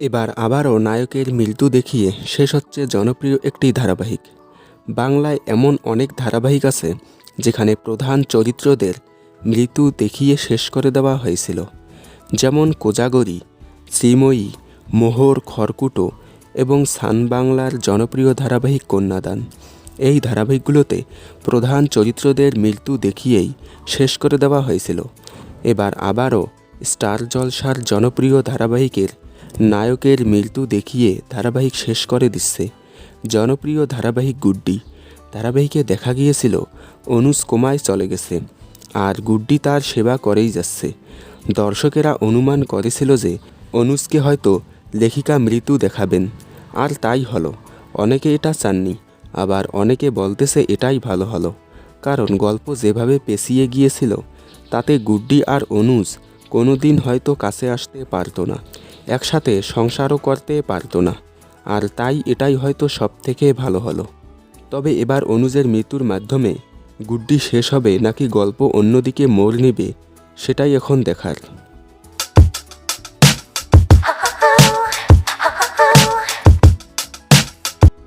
এবার আবারও নায়কের মৃত্যু দেখিয়ে শেষ হচ্ছে জনপ্রিয় একটি ধারাবাহিক। বাংলায় এমন অনেক ধারাবাহিক আছে যেখানে প্রধান চরিত্রদের মৃত্যু দেখিয়ে শেষ করে দেওয়া হয়েছিল। যেমন কোজাগরী, শ্রীময়ী, মোহর খড়কুটো এবং সান বাংলার জনপ্রিয় ধারাবাহিক কন্যাদান। এই ধারাবাহিকগুলোতে প্রধান চরিত্রদের মৃত্যু দেখিয়েই শেষ করে দেওয়া হয়েছিল। এবার আবারও স্টার জলসার জনপ্রিয় ধারাবাহিকের নায়কের মৃত্যু দেখিয়ে ধারাবাহিক শেষ করে দিচ্ছে। জনপ্রিয় ধারাবাহিক গুড্ডি। ধারাবাহিকে দেখা গিয়েছিল অনুজ কোমায় চলে গেছে, আর গুড্ডি তার সেবা করেই যাচ্ছে। দর্শকেরা অনুমান করেছিল যে অনুজকে হয়তো লেখিকা মৃত্যু দেখাবেন। আর তাই হলো, অনেকে এটা চাননি, আবার অনেকে বলতেছে এটাই ভালো হলো। কারণ গল্প যেভাবে পেছিয়ে গিয়েছিল, তাতে গুড্ডি আর অনুজ কোনো দিন হয়তো কাছে আসতে পারতো না। একসাথে সংসারও করতে পারতো না। আর তাই এটাই হয়তো সব থেকে ভালো হলো। তবে এবার অনুজের মৃত্যুর মাধ্যমে গুড্ডি শেষ হবে নাকি গল্প অন্যদিকে মোড় নেবে, সেটাই এখন দেখার।